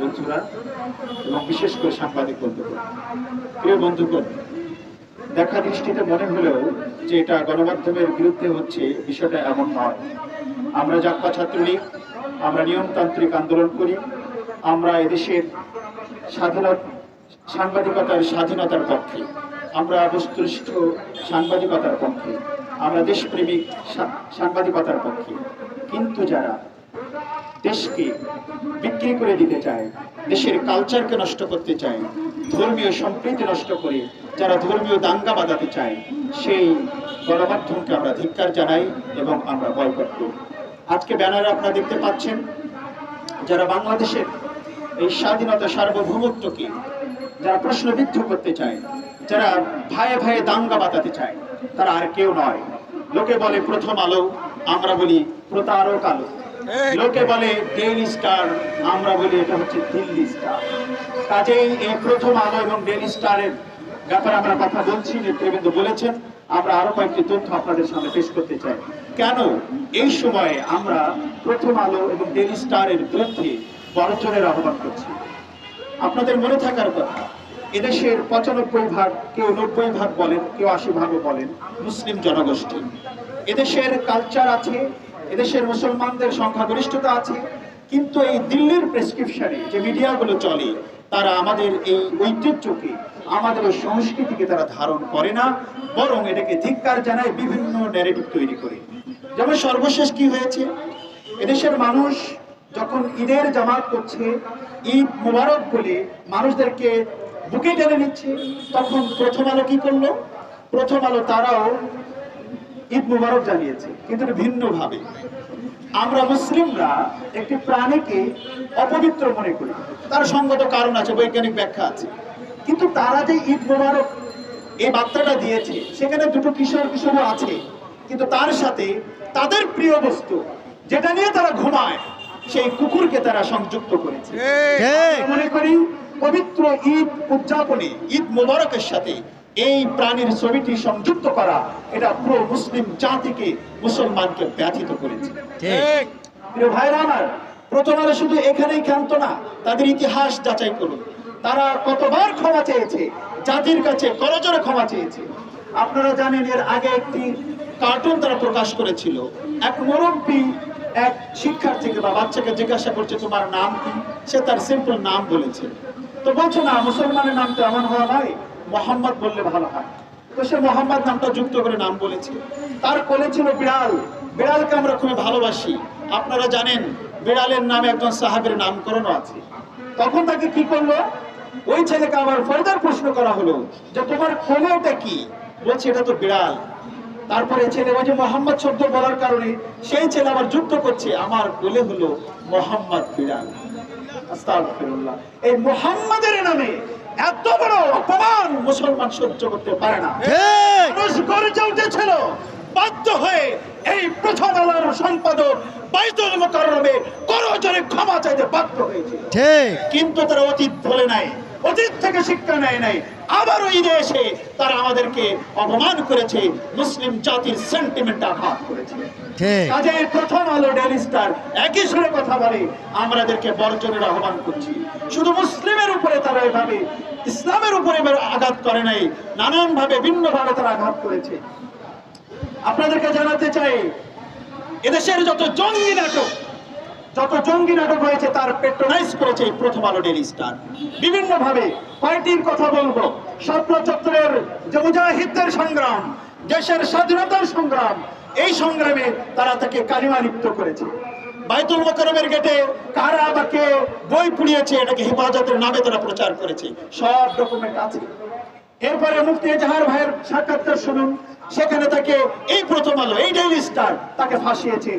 বন্ধুরা, এবং বিশেষ করে সাংবাদিক বন্ধুগণ, প্রিয় বন্ধুগণ, দেখা দৃষ্টিতে মনে হলেও যে এটা গণমাধ্যমের বিরুদ্ধে হচ্ছে বিষয়টা এমন নয়। আমরা জাপ্পা ছাত্রলীগ আমরা নিয়মতান্ত্রিক আন্দোলন করি, আমরা এদেশের স্বাধীনতা, সাংবাদিকতার স্বাধীনতার পক্ষে, আমরা বস্তুনিষ্ঠ সাংবাদিকতার পক্ষে, আমরা দেশপ্রেমিক সাংবাদিকতার পক্ষে। কিন্তু যারা দেশকে বিক্রি করে দিতে চায়, দেশের কালচারকে নষ্ট করতে চায়, ধর্মীয় সম্প্রীতি নষ্ট করে যারা ধর্মীয় দাঙ্গা বাঁধাতে চায়, সেই গণমাধ্যমকে আমরা ধিক্কার জানাই এবং আমরা বয়কট করি। আজকে ব্যানারে আপনারা দেখতে পাচ্ছেন, যারা বাংলাদেশের এই স্বাধীনতা সার্বভৌমত্বকে যারা প্রশ্নবিদ্ধ করতে চায়, যারা ভাইয়ে ভাইয়ে দাঙ্গা বাঁধাতে চায়, তারা আর কেউ নয়। লোকে বলে, প্রথম আলো আমরা বলি, প্রতারক আলো লোকে বলে ডেইলি স্টার, আমরা বলি এটা হচ্ছে দিল্লি স্টার। কাজেই এই প্রথম আলো এবং ডেইলি স্টারের ব্যাপারে আমরা কথা বলছি নেতৃবৃন্দ বলেছেন। আমরা আরও কয়েকটি তথ্য আপনাদের সামনে পেশ করতে চাই। কেন? এই সময়ে আমরা প্রথম আলো এবং ডেইলি স্টারের বিরুদ্ধে বড়জনের আহ্বান করছি। আপনাদের মনে থাকার কথা, এদেশের পঁচানব্বই ভাগ, কেউ নব্বই ভাগ বলেন, কেউ আশি ভাগও বলেন, মুসলিম জনগোষ্ঠী। এদেশের কালচার আছে এদেশের মুসলমানদের সংখ্যাগরিষ্ঠতা আছে, কিন্তু এই দিল্লির প্রেসক্রিপশনে যে মিডিয়াগুলো চলে, তারা আমাদের এই ঐতিহ্যকে, আমাদের ওই সংস্কৃতিকে তারা ধারণ করে না, বরং এটাকে ধিক্কার জানায় বিভিন্ন ন্যারেটিভ তৈরি করে। যেমন সর্বশেষ কি হয়েছে? এদেশের মানুষ যখন ঈদের জামাত করছে, ঈদ মুবারক বলে মানুষদেরকে বুকে টেনে নিচ্ছে, তখন প্রথম আলো কি করল? প্রথম আলো তারাও ঈদ মুবারক জানিয়েছে কিন্তু এটা ভিন্নভাবে। আমরা মুসলিমরা একটি প্রাণীকে অপবিত্র মনে করি। তার সঙ্গত কারণ আছে বৈজ্ঞানিক ব্যাখ্যা আছে। কিন্তু তারা যে ঈদ মুবারক এই বার্তাটা দিয়েছে সেখানে দুটো কিশোর কিশোর আছে। কিন্তু তার সাথে তাদের প্রিয় বস্তু যেটা নিয়ে তারা ঘুমায় সেই কুকুরকে তারা সংযুক্ত করেছে। মনে করি পবিত্র ঈদ উদযাপনে ঈদ মোবারকের সাথে এই প্রাণীর ছবিটি সংযুক্ত করা এটা পুরো মুসলিম জাতিকে মুসলমানকে ব্যথিত করেছে। ঠিক। প্রিয় ভাইরা আমার প্রথম শুধু এখানেই ক্ষান্ত না তাদের ইতিহাস যাচাই করুন। তারা কতবার ক্ষমা চেয়েছে জাতির কাছে করজোরে ক্ষমা চেয়েছে। আপনারা জানেন এর আগে একটি কার্টুন তারা প্রকাশ করেছিল। এক মুরব্বী এক শিক্ষার্থীকে বা বাচ্চাকে জিজ্ঞাসা করছে তোমার নাম কি? সে তার সিম্পল নাম বলেছে। তো বলছে না মুসলমানের নাম তো এমন হওয়া নয়। মোহাম্মদ বললে ভালো হয়। তো সে মোহাম্মদ নামটা যুক্ত করে নাম বলেছে। তার কোলে ছিল বিড়াল। বিড়ালকে আমরা খুবই ভালোবাসি। আপনারা জানেন, বিড়ালের নামে একজন সাহাবের নামকরণও আছে। তখন তাকে কি করল? ওই ছেলেকে আবার ফর্দার প্রশ্ন করা হলো যে, তোমার কোলে ওটা কি? বলছে, এটা তো বিড়াল। তারপরে ছেলে ওই যে মোহাম্মদ শব্দ বলার কারণে সেই ছেলে আবার যুক্ত করছে, আমার কোলে হলো মোহাম্মদ বিড়াল। এই মোহাম্মদের নামে এত বড় অপমান মুসলমান সহ্য করতে পারে না। মানুষ গর্জে উঠেছিল বাধ্য হয়ে এই প্রথম আলোর সম্পাদক বাইতুল মুকাররমে করজোরে ক্ষমা চাইতে বাধ্য হয়েছিল। ঠিক। কিন্তু তারা অতীত ভুলে নাই অতীত থেকে শিক্ষা নেয় নাই। আবারও ঈদে এসে তারা আমাদেরকে অপমান করেছে মুসলিম জাতির সেন্টিমেন্ট আঘাত করেছে। কাজে প্রথম আলো ডেলি স্টার একই সুরে কথা বলে আমাদেরকে বর্জনের আহ্বান করছি। শুধু মুসলিমের উপরে তারা এভাবে ইসলামের উপরে আঘাত করে নাই নানান ভাবে ভিন্ন ভাবে তারা আঘাত করেছে। আপনাদেরকে জানাতে চাই এদেশের যত জঙ্গি নাটক যত জঙ্গি নাটক হয়েছে, তার পেট্রোনাইজ করেছে এই প্রথম আলো ডেলি স্টার। বিভিন্ন ভাবে কয়টির কথা বলব? স্বপ্ন চত্বরের যে মুজাহিদদের সংগ্রাম, দেশের স্বাধীনতার সংগ্রাম, এই সংগ্রামে তারা তাকে কালিমা লিপ্ত করেছে। বাইতুল মোকরমের গেটে কারা বা কে বই পুড়িয়েছে, এটাকে হেফাজতের নামে তারা প্রচার করেছে। সব ডকুমেন্ট আছে। এরপরে মুফতি এজাহার ভাইয়ের সাক্ষাৎকার শুনুন। সেখানে তাকে এই প্রথম আলো, এই ডেইলি স্টার, তাকে ফাঁসিয়েছে।